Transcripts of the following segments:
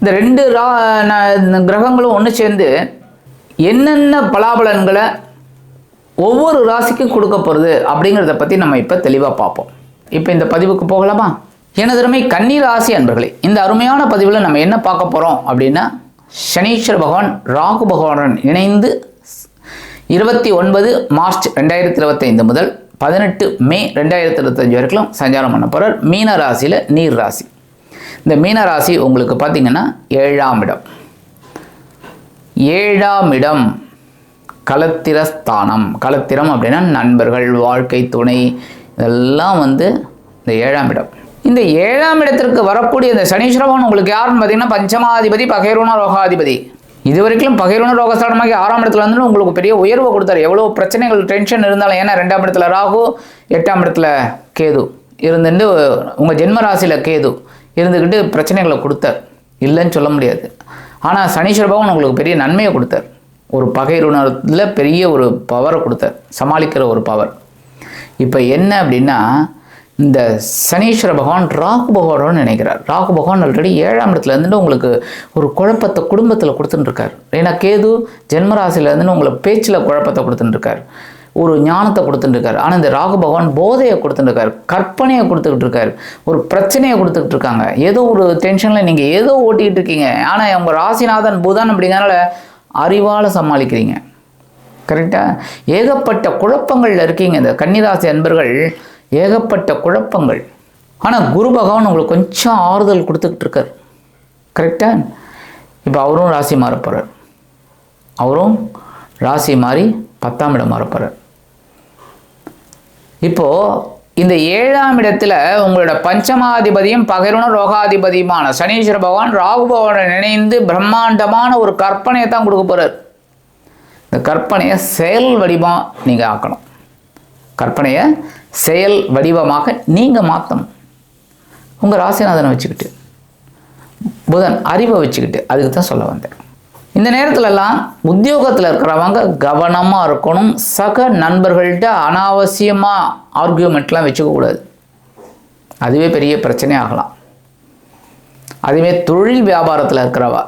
இந்த ரெண்டு ரா கிரகங்களும் ஒன்று சேர்ந்து என்னென்ன பலாபலன்களை ஒவ்வொரு ராசிக்கும் கொடுக்க போகிறது அப்படிங்கிறத பற்றி நம்ம இப்போ தெளிவாக பார்ப்போம். இப்போ இந்த பதிவுக்கு போகலாமா? எனதருமை கன்னி ராசி அன்பர்களே இந்த அருமையான பதிவில் நம்ம என்ன பார்க்க போகிறோம் அப்படின்னா சனீஸ்வர பகவான் ராகு பகவானுடன் இணைந்து இருபத்தி ஒன்பது மார்ச் ரெண்டாயிரத்தி இருபத்தைந்து முதல் பதினெட்டு மே ரெண்டாயிரத்தி இருபத்தஞ்சு வரைக்கும் சஞ்சாரம் பண்ண போகிறார் மீன ராசியில் நீர் ராசி. இந்த மீன ராசி உங்களுக்கு பார்த்தீங்கன்னா ஏழாம் இடம். ஏழாம் இடம் களத்திரஸ்தானம் களத்திரம் அப்படின்னா நண்பர்கள் வாழ்க்கை துணை. இதெல்லாம் வந்து இந்த ஏழாம் இடம். இந்த ஏழாம் இடத்திற்கு வரக்கூடிய இந்த சனீஸ்வரவன் உங்களுக்கு யாருன்னு பார்த்தீங்கன்னா பஞ்சமாதிபதி பகைரோண ரோகாதிபதி. இது வரைக்கும் பகைரோண ரோகஸ்தானமாகி ஆறாம் இடத்துல வந்து உங்களுக்கு பெரிய உயர்வை கொடுத்தாரு. எவ்வளோ பிரச்சனைகள் டென்ஷன் இருந்தாலும் ஏன்னா ரெண்டாம் இடத்துல ராகு எட்டாம் இடத்துல கேது. இருந்துட்டு உங்கள் ஜென்ம ராசியில் கேது. இருந்துக்கிட்டு பிரச்சனைகளை கொடுத்தார். இல்லைன்னு சொல்ல முடியாது. ஆனால் சனீஸ்வர பகவான் உங்களுக்கு பெரிய நன்மையை கொடுத்தார். ஒரு பகைருணத்தில் பெரிய ஒரு பவரை கொடுத்தார். சமாளிக்கிற ஒரு பவர் இப்போ என்ன அப்படின்னா இந்த சனீஸ்வர பகவான் ராகு பகவானோட நினைக்கிறார். ராகு பகவான் ஆல்ரெடி ஏழாம் இடத்துல இருந்துட்டு உங்களுக்கு ஒரு குழப்பத்தை குடும்பத்தில் கொடுத்துட்டுருக்கார் ஏன்னா கேது ஜென்மராசியில் இருந்துட்டு உங்களுக்கு பேச்சில் குழப்பத்தை கொடுத்துட்டுருக்கார் ஒரு ஞானத்தை கொடுத்துட்டு இருக்காரு ஆனால் இந்த ராகு பகவான் போதையை கொடுத்துட்டு இருக்காரு கற்பனையை கொடுத்துக்கிட்டு இருக்காரு ஒரு பிரச்சனையை கொடுத்துக்கிட்டு இருக்காங்க ஏதோ ஒரு டென்ஷனில் நீங்கள் ஏதோ ஓட்டிக்கிட்டு இருக்கீங்க ஆனால் உங்கள் ராசிநாதன் புதன் அப்படிங்கிறனால அறிவால் சமாளிக்கிறீங்க. கரெக்டாக ஏகப்பட்ட குழப்பங்களில் இருக்கீங்க இந்த கன்னிராசி அன்பர்கள். ஏகப்பட்ட குழப்பங்கள். ஆனால் குரு பகவான் உங்களுக்கு கொஞ்சம் ஆறுதல் கொடுத்துக்கிட்டு இருக்கார் கரெக்டாக இப்போ அவரும் ராசி மாறப்போகிறார் அவரும் ராசி மாறி பத்தாம் இடம் மாறப்போகிறார் இப்போது இந்த ஏழாம் இடத்துல உங்களோட பஞ்சமாதிபதியும் பகிர்ண ரோகாதிபதியுமான சனீஸ்வர பகவான் ராகு பகவானை நினைந்து பிரம்மாண்டமான ஒரு கற்பனையை தான் கொடுக்க போகிறார் இந்த கற்பனையை செயல் வடிவமாக நீங்கள் ஆக்கணும். கற்பனையை செயல் வடிவமாக நீங்கள் மாற்றணும் உங்கள் ராசிநாதனை வச்சுக்கிட்டு புதன் அறிவை வச்சுக்கிட்டு அதுக்கு தான் சொல்ல வந்தேன். இந்த நேரத்துலலாம் உத்தியோகத்தில் இருக்கிறவங்க கவனமாக இருக்கணும். சக நண்பர்கள்ட்ட அனாவசியமாக ஆர்கியூமெண்ட்லாம் வச்சுக்கக்கூடாது அதுவே பெரிய பிரச்சனை ஆகலாம் அதுவே தொழில் வியாபாரத்தில் இருக்கிறவா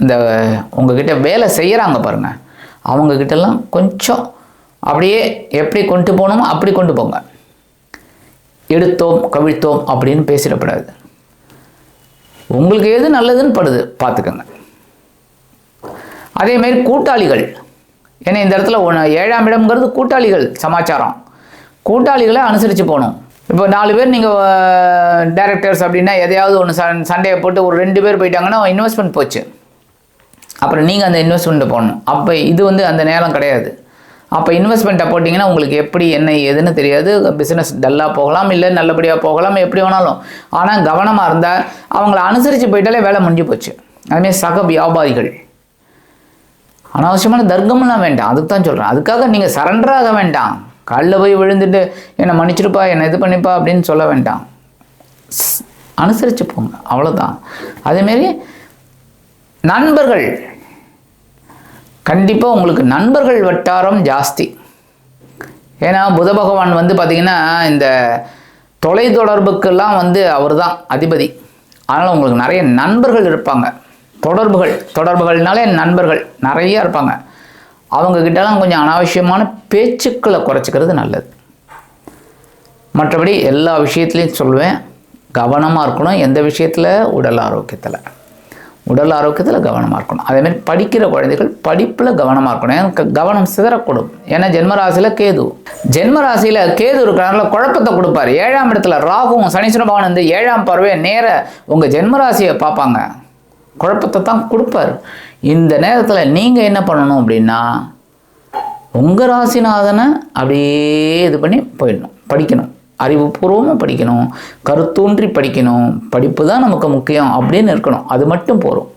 இந்த உங்ககிட்ட வேலை செய்கிறாங்க பாருங்கள் அவங்கக்கிட்டலாம் கொஞ்சம் அப்படியே எப்படி கொண்டு போகணுமோ அப்படி கொண்டு போங்க. எடுத்தோம் கவிழ்த்தோம் அப்படின்னு பேசிடக்கூடாது உங்களுக்கு எது நல்லதுன்னு படுது பார்த்துக்கோங்க. அதேமாரி கூட்டாளிகள். ஏன்னா இந்த இடத்துல ஒன்று ஏழாம் இடம்ங்கிறது கூட்டாளிகள் சமாச்சாரம். கூட்டாளிகளை அனுசரித்து போகணும். இப்போ நாலு பேர் நீங்கள் டைரக்டர்ஸ் அப்படின்னா எதையாவது ஒன்று சண் சண்டையை போட்டு ஒரு ரெண்டு பேர் போயிட்டாங்கன்னா இன்வெஸ்ட்மெண்ட் போச்சு. அப்புறம் நீங்கள் அந்த இன்வெஸ்ட்மெண்ட்டை போடணும். அப்போ இது வந்து அந்த நேரம் கிடையாது. அப்போ இன்வெஸ்ட்மெண்ட்டை போட்டிங்கன்னா உங்களுக்கு எப்படி என்ன ஏதுன்னு தெரியாது. பிஸ்னஸ் டல்லாக போகலாம் இல்லை நல்லபடியாக போகலாம் எப்படி வேணாலும். ஆனால் கவனமாக இருந்தால் அவங்கள அனுசரித்து போயிட்டாலே வேலை முடிஞ்சு போச்சு. அதுமாரி சக வியாபாரிகள். அனாவசியமான தர்க்கமெல்லாம் வேண்டாம். அதுக்கு தான் சொல்கிறேன் அதுக்காக நீங்கள் சரண்டராக வேண்டாம். காலில் போய் விழுந்துட்டு என்னை மன்னிச்சிருப்பா என்னை இது பண்ணிப்பா அப்படின்னு சொல்ல வேண்டாம். அனுசரித்து போங்க. அவ்வளோதான் அதேமாரி நண்பர்கள். கண்டிப்பாக உங்களுக்கு நண்பர்கள் வட்டாரம் ஜாஸ்தி. ஏன்னா புத பகவான் வந்து பார்த்திங்கன்னா இந்த தொலைத்தொடர்புக்கெல்லாம் வந்து அவர் தான் அதிபதி. அதனால் உங்களுக்கு நிறைய நண்பர்கள் இருப்பாங்க. தொடர்புகள் தொடர்புகள்னாலே நண்பர்கள் நிறைய இருப்பாங்க. அவங்கக்கிட்டலாம் கொஞ்சம் அனாவசியமான பேச்சுக்களை குறைச்சிக்கிறது நல்லது. மற்றபடி எல்லா விஷயத்துலையும் சொல்லுவேன் கவனமாக இருக்கணும். எந்த விஷயத்தில்? உடல் ஆரோக்கியத்தில். உடல் ஆரோக்கியத்தில் கவனமாக இருக்கணும். அதேமாதிரி படிக்கிற குழந்தைகள் படிப்பில் கவனமாக இருக்கணும். ஏன்னா க- கவனம் சிதறக்கூடும். ஏன்னா ஜென்மராசியில் கேது. ஜென்மராசியில் கேது இருக்கிறனால குழப்பத்தை கொடுப்பாரு. ஏழாம் இடத்துல ராகுவும் சனீஸ்வர பகவான் வந்து ஏழாம் பறவை நேர உங்கள் ஜென்மராசியை பார்ப்பாங்க. குழப்பத்தை தான் கொடுப்பார். இந்த நேரத்தில் நீங்கள் என்ன பண்ணணும் அப்படின்னா உங்கள் ராசிநாதனை அப்படியே இது பண்ணி போயிடணும். படிக்கணும். அறிவுபூர்வமாக படிக்கணும். கருத்தூன்றி படிக்கணும். படிப்பு தான் நமக்கு முக்கியம் அப்படின்னு இருக்கணும். அது மட்டும் போதும்.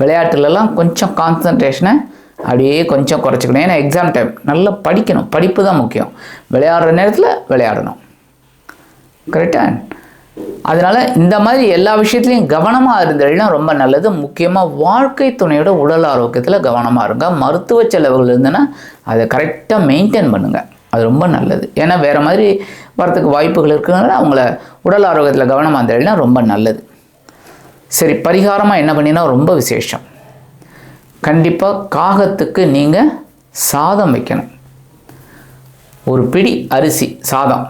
விளையாட்டுலலாம் கொஞ்சம் கான்சன்ட்ரேஷனை அப்படியே கொஞ்சம் குறைச்சிக்கணும். ஏன்னா எக்ஸாம் டைம் நல்லா படிக்கணும். படிப்பு தான் முக்கியம். விளையாடுற நேரத்தில் விளையாடணும். கரெக்டாக அதனால் இந்த மாதிரி எல்லா விஷயத்துலையும் கவனமாக இருந்ததுன்னா ரொம்ப நல்லது. முக்கியமாக வாழ்க்கை துணையோட உடல் ஆரோக்கியத்தில் கவனமாக இருங்க. மருத்துவ செலவுகள் இருந்ததுன்னா அதை கரெக்டாக மெயின்டைன் பண்ணுங்கள் அது ரொம்ப நல்லது. ஏன்னா வேறு மாதிரி வரத்துக்கு வாய்ப்புகள் இருக்கிறதுனால அவங்கள உடல் ஆரோக்கியத்தில் கவனமாக இருந்ததுன்னா ரொம்ப நல்லது. சரி பரிகாரமாக என்ன பண்ணினா ரொம்ப விசேஷம். கண்டிப்பாக காகத்துக்கு நீங்கள் சாதம் வைக்கணும். ஒரு பிடி அரிசி சாதம்.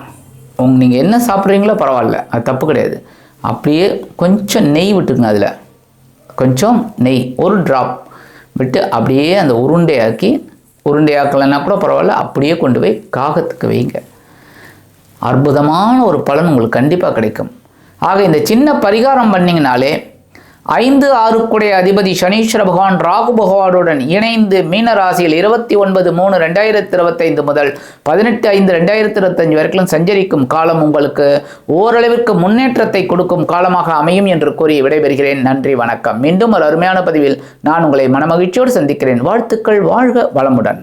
உங்க நீங்கள் என்ன சாப்பிட்றீங்களோ பரவாயில்ல. அது தப்பு கிடையாது. அப்படியே கொஞ்சம் நெய் விட்டுருங்க அதில். கொஞ்சம் நெய் ஒரு ட்ராப் விட்டு அப்படியே அந்த உருண்டையாக்கி உருண்டையாக்கலைன்னா கூட பரவாயில்ல அப்படியே கொண்டு போய் காகத்துக்கு வைங்க. அற்புதமான ஒரு பலன் உங்களுக்கு கண்டிப்பாக கிடைக்கும். ஆக இந்த சின்ன பரிகாரம் பண்ணிங்கனாலே ஐந்து ஆறுக்குடைய அதிபதி சனீஸ்வர பகவான் ராகு பகவானுடன் இணைந்து மீன ராசியில் இருபத்தி ஒன்பது மூணு ரெண்டாயிரத்தி இருபத்தைந்து முதல் பதினெட்டு ஐந்து ரெண்டாயிரத்தி இருபத்தஞ்சு வரைக்கும் சஞ்சரிக்கும் காலம் உங்களுக்கு ஓரளவிற்கு முன்னேற்றத்தை கொடுக்கும் காலமாக அமையும் என்று கூறி விடைபெறுகிறேன். நன்றி வணக்கம். மீண்டும் ஒரு அருமையான பதிவில் நான் உங்களை மனமகிழ்ச்சியோடு சந்திக்கிறேன். வாழ்த்துக்கள் வாழ்க வளமுடன்.